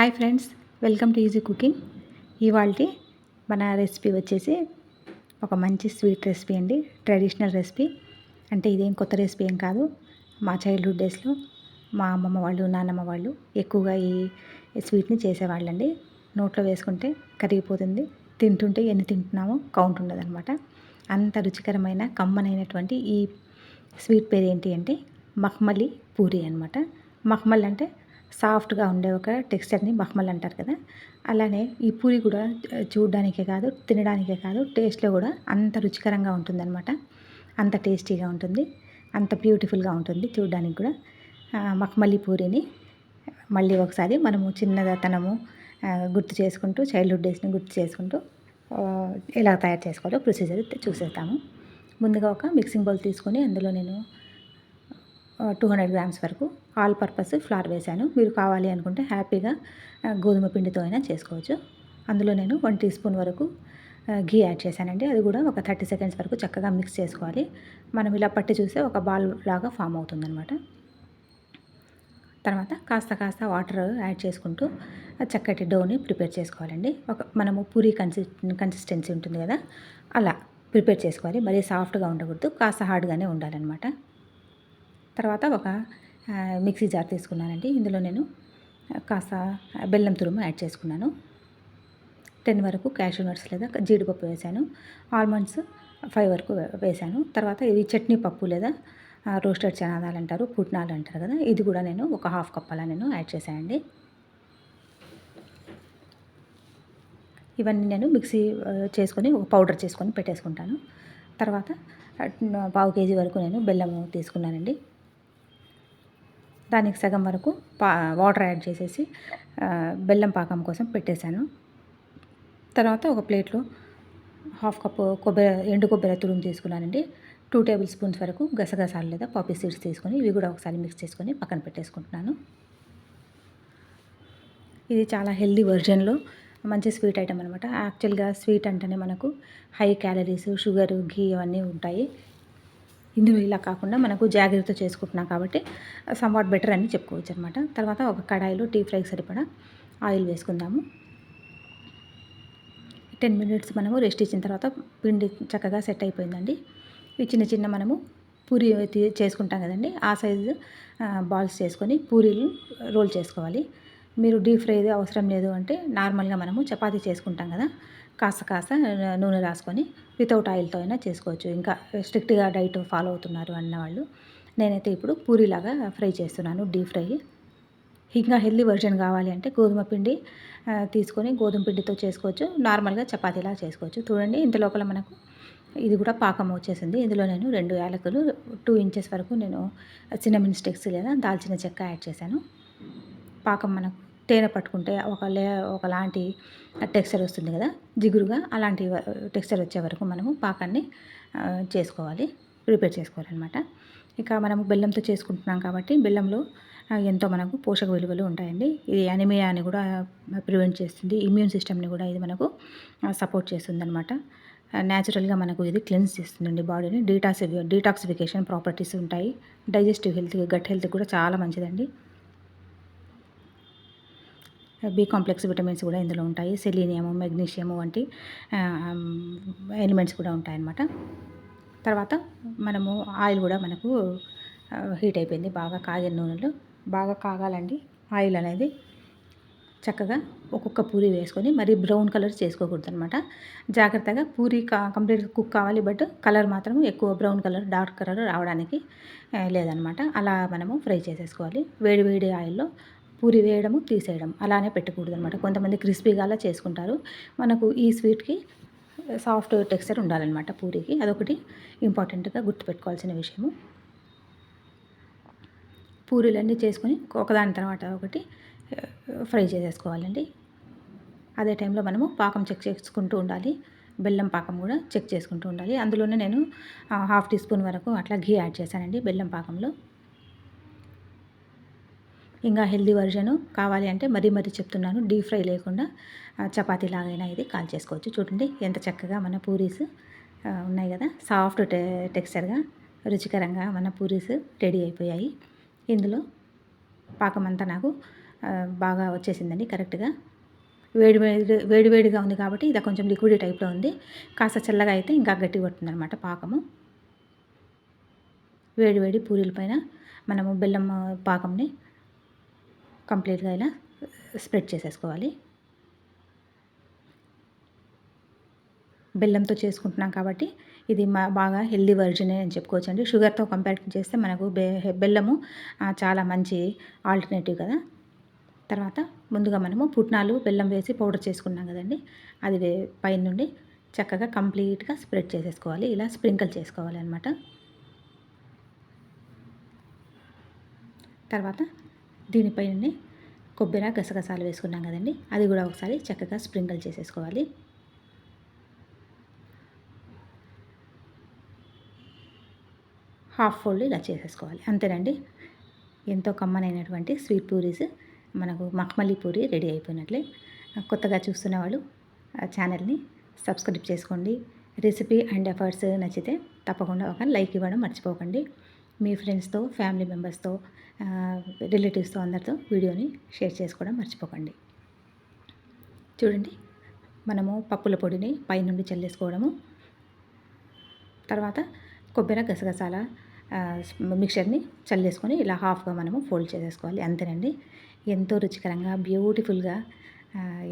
Hi friends welcome to easy cooking. ఇవాళ మన recipe వచ్చేసి ఒక మంచి స్వీట్ రెసిపీ అండి ట్రెడిషనల్ రెసిపీ. అంటే ఇదేం కొత్త రెసిపీ ఏం కాదు. మా చైల్డ్హుడ్ డేస్లో మా అమ్మమ్మ వాళ్ళు నాన్నమ్మ వాళ్ళు ఎక్కువగా ఈ స్వీట్ని చేసేవాళ్ళండి. నోట్లో వేసుకుంటే కరిగిపోతుంది. తింటుంటే ఎన్ని తింటున్నామో కౌంట్ ఉండదన్నమాట. అంత రుచికరమైన కమ్మనైనటువంటి ఈ స్వీట్ పేరు ఏంటి అంటే మహ్మలి పూరి అనమాట మహ్మల్ అంటే సాఫ్ట్గా ఉండే ఒక టెక్స్చర్ని మహ్మల్ అంటారు కదా. అలానే ఈ పూరి కూడా చూడడానికే కాదు తినడానికే కాదు టేస్ట్లో కూడా అంత రుచికరంగా ఉంటుందన్నమాట. అంత టేస్టీగా ఉంటుంది అంత బ్యూటిఫుల్గా ఉంటుంది చూడడానికి కూడా. మఖమల్లి పూరిని మళ్ళీ ఒకసారి మనము చిన్నదతనము గుర్తు చేసుకుంటూ చైల్డ్హుడ్ డేస్ని గుర్తు చేసుకుంటూ ఎలా తయారు చేసుకోవాలో ప్రొసీజర్ చూసేస్తాము ముందుగా ఒక మిక్సింగ్ బౌల్ తీసుకొని అందులో నేను టూ హండ్రెడ్ గ్రామ్స్ వరకు ఆల్ పర్పస్ ఫ్లార్ వేశాను. మీరు కావాలి అనుకుంటే హ్యాపీగా గోధుమ పిండితో అయినా చేసుకోవచ్చు. అందులో నేను వన్ టీ స్పూన్ వరకు ఘీ యాడ్ చేశానండి. అది కూడా ఒక థర్టీ సెకండ్స్ వరకు చక్కగా మిక్స్ చేసుకోవాలి. మనం ఇలా పట్టి చూస్తే ఒక బాల్ లాగా ఫామ్ అవుతుందనమాట తర్వాత కాస్త కాస్త వాటర్ యాడ్ చేసుకుంటూ చక్కటి డోని ప్రిపేర్ చేసుకోవాలండి. ఒక మనము పూరి కన్సి కన్సిస్టెన్సీ ఉంటుంది కదా అలా ప్రిపేర్ చేసుకోవాలి. మరీ సాఫ్ట్గా ఉండకూడదు కాస్త హార్డ్గానే ఉండాలన్నమాట. తర్వాత ఒక మిక్సీ జార్ తీసుకున్నానండి. ఇందులో నేను కాస్త బెల్లం తురుము యాడ్ చేసుకున్నాను. టెన్ వరకు క్యాషూ నట్స్ లేదా జీడిపప్పు వేశాను ఆల్మండ్స్ ఫైవ్ వరకు వేశాను తర్వాత ఇది చట్నీ పప్పు లేదా రోస్టెడ్ చనాదాలు అంటారు పుట్నాలు అంటారు కదా ఇది కూడా నేను ఒక హాఫ్ కప్ అలా నేను యాడ్ చేశానండి. ఇవన్నీ నేను మిక్సీ చేసుకొని ఒక పౌడర్ చేసుకొని పెట్టేసుకుంటాను. తర్వాత పావు కేజీ వరకు నేను బెల్లం తీసుకున్నానండి. దానికి సగం వరకు పా వాటర్ యాడ్ చేసేసి బెల్లం పాకం కోసం పెట్టేశాను. తర్వాత ఒక ప్లేట్లో హాఫ్ కప్ కొబ్బరి ఎండు కొబ్బరి తురుము తీసుకున్నానండి. టూ టేబుల్ స్పూన్స్ వరకు గసగసాలు లేదా పాపీ సీడ్స్ తీసుకొని ఇవి కూడా ఒకసారి మిక్స్ చేసుకొని పక్కన పెట్టేసుకుంటున్నాను. ఇది చాలా హెల్దీ వర్జన్లో మంచి స్వీట్ ఐటమ్ అనమాట యాక్చువల్గా స్వీట్ అంటేనే మనకు హై క్యాలరీస్ షుగర్ ఘీ అవన్నీ ఉంటాయి. ఇందులో ఇలా కాకుండా మనకు జాగ్రత్త చేసుకుంటున్నాం కాబట్టి సంవాట్ బెటర్ అని చెప్పుకోవచ్చు అనమాట తర్వాత ఒక కడాయిలో టీ ఫ్రైకి సరిపడా ఆయిల్ వేసుకుందాము. టెన్ మినిట్స్ మనము రెస్ట్ ఇచ్చిన తర్వాత పిండి చక్కగా సెట్ అయిపోయిందండి. ఈ చిన్న చిన్న మనము పూరి చేసుకుంటాం కదండి. ఆ సైజు బాల్స్ చేసుకొని పూరీలు రోల్ చేసుకోవాలి. మీరు డీప్ ఫ్రై అవసరం లేదు అంటే నార్మల్గా మనము చపాతీ చేసుకుంటాం కదా కాస్త కాస్త నూనె రాసుకొని వితౌట్ ఆయిల్తో అయినా చేసుకోవచ్చు. ఇంకా స్ట్రిక్ట్గా డైట్ ఫాలో అవుతున్నారు అన్న వాళ్ళు. నేనైతే ఇప్పుడు పూరిలాగా ఫ్రై చేస్తున్నాను డీప్ ఫ్రై. ఇంకా హెల్దీ వర్జన్ కావాలి అంటే గోధుమ పిండి తీసుకొని గోధుమ పిండితో చేసుకోవచ్చు. నార్మల్గా చపాతీలా చేసుకోవచ్చు. చూడండి ఇంత లోపల మనకు ఇది కూడా పాకం వచ్చేసింది. ఇందులో నేను రెండు యాలకులు టూ ఇంచెస్ వరకు నేను చిన్న స్టిక్స్ లేదా దాల్చిన చెక్క యాడ్ చేశాను. పాకం మనకు తేనె పట్టుకుంటే ఒక లే ఒకలాంటి టెక్స్చర్ వస్తుంది కదా జిగురుగా అలాంటి టెక్స్చర్ వచ్చే వరకు మనము పాకాన్ని చేసుకోవాలి ప్రిపేర్ చేసుకోవాలన్నమాట. ఇక మనము బెల్లంతో చేసుకుంటున్నాం కాబట్టి బెల్లంలో ఎంతో మనకు పోషక విలువలు ఉంటాయండి. ఇది అనిమియాని కూడా ప్రివెంట్ చేస్తుంది. ఇమ్యూన్ సిస్టమ్ని కూడా ఇది మనకు సపోర్ట్ చేస్తుంది అనమాట న్యాచురల్గా మనకు ఇది క్లెన్స్ చేస్తుందండి బాడీని. డీటాక్సి డీటాక్సిఫికేషన్ ప్రాపర్టీస్ ఉంటాయి. డైజెస్టివ్ హెల్త్ గట్ హెల్త్ కూడా చాలా మంచిదండి. బి కాంప్లెక్స్ విటమిన్స్ కూడా ఇందులో ఉంటాయి. సెలీనియము మెగ్నీషియము వంటి ఎలిమెంట్స్ కూడా ఉంటాయన్నమాట. తర్వాత మనము ఆయిల్ కూడా మనకు హీట్ అయిపోయింది. బాగా కాగిన నూనెలో. బాగా కాగాలండి. ఆయిల్ అనేది చక్కగా ఒక్కొక్క పూరి వేసుకొని మరి బ్రౌన్ కలర్ చేసుకోకూడదు అనమాట జాగ్రత్తగా పూరి కంప్లీట్గా కుక్ కావాలి బట్ కలర్ మాత్రం ఎక్కువ బ్రౌన్ కలర్ డార్క్ కలర్ రావడానికి లేదనమాట అలా మనము ఫ్రై చేసేసుకోవాలి. వేడి వేడి ఆయిల్లో పూరి వేయడము తీసేయడం అలానే పెట్టకూడదు అనమాట కొంతమంది క్రిస్పీగా అలా చేసుకుంటారు. మనకు ఈ స్వీట్కి సాఫ్ట్ టెక్స్చర్ ఉండాలన్నమాట పూరికి. అదొకటి ఇంపార్టెంట్గా గుర్తుపెట్టుకోవాల్సిన విషయము. పూరీలన్నీ చేసుకొని ఒకదాని తర్వాత ఒకటి ఫ్రై చేసేసుకోవాలండి. అదే టైంలో మనము పాకం చెక్ చేసుకుంటూ ఉండాలి. బెల్లం పాకం కూడా చెక్ చేసుకుంటూ ఉండాలి. అందులోనే నేను హాఫ్ టీ స్పూన్ వరకు అట్లా ఘీ యాడ్ చేశానండి బెల్లం పాకంలో. ఇంకా హెల్దీ వర్జను కావాలి అంటే మరీ మరీ చెప్తున్నాను డీప్ ఫ్రై లేకుండా చపాతీ లాగైనా ఇది కాల్ చేసుకోవచ్చు. చూడండి ఎంత చక్కగా మన పూరీస్ ఉన్నాయి కదా. సాఫ్ట్ టె టెక్స్చర్గా రుచికరంగా మన పూరీస్ రెడీ అయిపోయాయి. ఇందులో పాకం అంతా నాకు బాగా వచ్చేసిందండి కరెక్ట్గా. వేడి వేడి వేడి వేడిగా ఉంది కాబట్టి ఇది కొంచెం లిక్విడ్ టైప్లో ఉంది. కాస్త చల్లగా అయితే ఇంకా గట్టిగా పడుతుంది అనమాట పాకము. వేడి వేడి పూరీల పైన మనము బెల్లం పాకంని కంప్లీట్గా ఇలా స్ప్రెడ్ చేసేసుకోవాలి. బెల్లంతో చేసుకుంటున్నాం కాబట్టి ఇది మా బాగా హెల్దీ వర్జనే అని చెప్పుకోవచ్చండి. షుగర్తో కంపేర్ చేస్తే మనకు బె బెల్లము చాలా మంచి ఆల్టర్నేటివ్ కదా. తర్వాత ముందుగా మనము పుట్నాలు బెల్లం వేసి పౌడర్ చేసుకున్నాం కదండి. అది వే పైన నుండి చక్కగా కంప్లీట్గా స్ప్రెడ్ చేసేసుకోవాలి. ఇలా స్ప్రింకిల్ చేసుకోవాలి అనమాట తర్వాత దీనిపైనే కొబ్బరి గసగసాలు వేసుకున్నాం కదండి. అది కూడా ఒకసారి చక్కగా స్ప్రింకిల్ చేసేసుకోవాలి. హాఫ్ ఫోల్డ్ ఇలా చేసేసుకోవాలి. అంతేనండి. ఎంతో కమ్మనైనటువంటి స్వీట్ పూరీస్ మనకు మఖమలి పూరి రెడీ అయిపోయినట్లే. కొత్తగా చూస్తున్న వాళ్ళు ఆ ఛానల్ని సబ్స్క్రైబ్ చేసుకోండి. రెసిపీ అండ్ ఎఫర్ట్స్ నచ్చితే తప్పకుండా ఒక లైక్ ఇవ్వడం మర్చిపోకండి. మీ ఫ్రెండ్స్తో ఫ్యామిలీ మెంబర్స్తో రిలేటివ్స్తో అందరితో వీడియోని షేర్ చేసుకోవడం మర్చిపోకండి. చూడండి మనము పప్పుల పొడిని పైనుండి చల్లేసుకోవడము. తర్వాత కొబ్బరి గసగసాల మిక్చర్ని చల్లేసుకొని ఇలా హాఫ్గా మనము ఫోల్డ్ చేసేసుకోవాలి. అంతేనండి. ఎంతో రుచికరంగా బ్యూటిఫుల్గా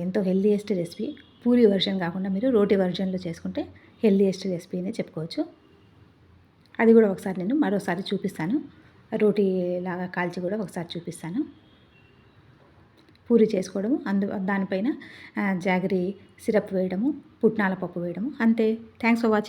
ఎంతో హెల్దీయెస్ట్ రెసిపీ. పూరి వర్షన్ కాకుండా మీరు రోటీ వర్షన్లో చేసుకుంటే హెల్దీయెస్ట్ రెసిపీ అనే చెప్పుకోవచ్చు. అది కూడా ఒకసారి నేను మరోసారి చూపిస్తాను. రోటీ లాగా కాల్చి కూడా ఒకసారి చూపిస్తాను. పూరి చేసుకోవడము అందు దానిపైన జాగరీ జాగరి సిరప్ వేయడము పుట్నాల పప్పు వేయడము. అంతే. Thanks for watching.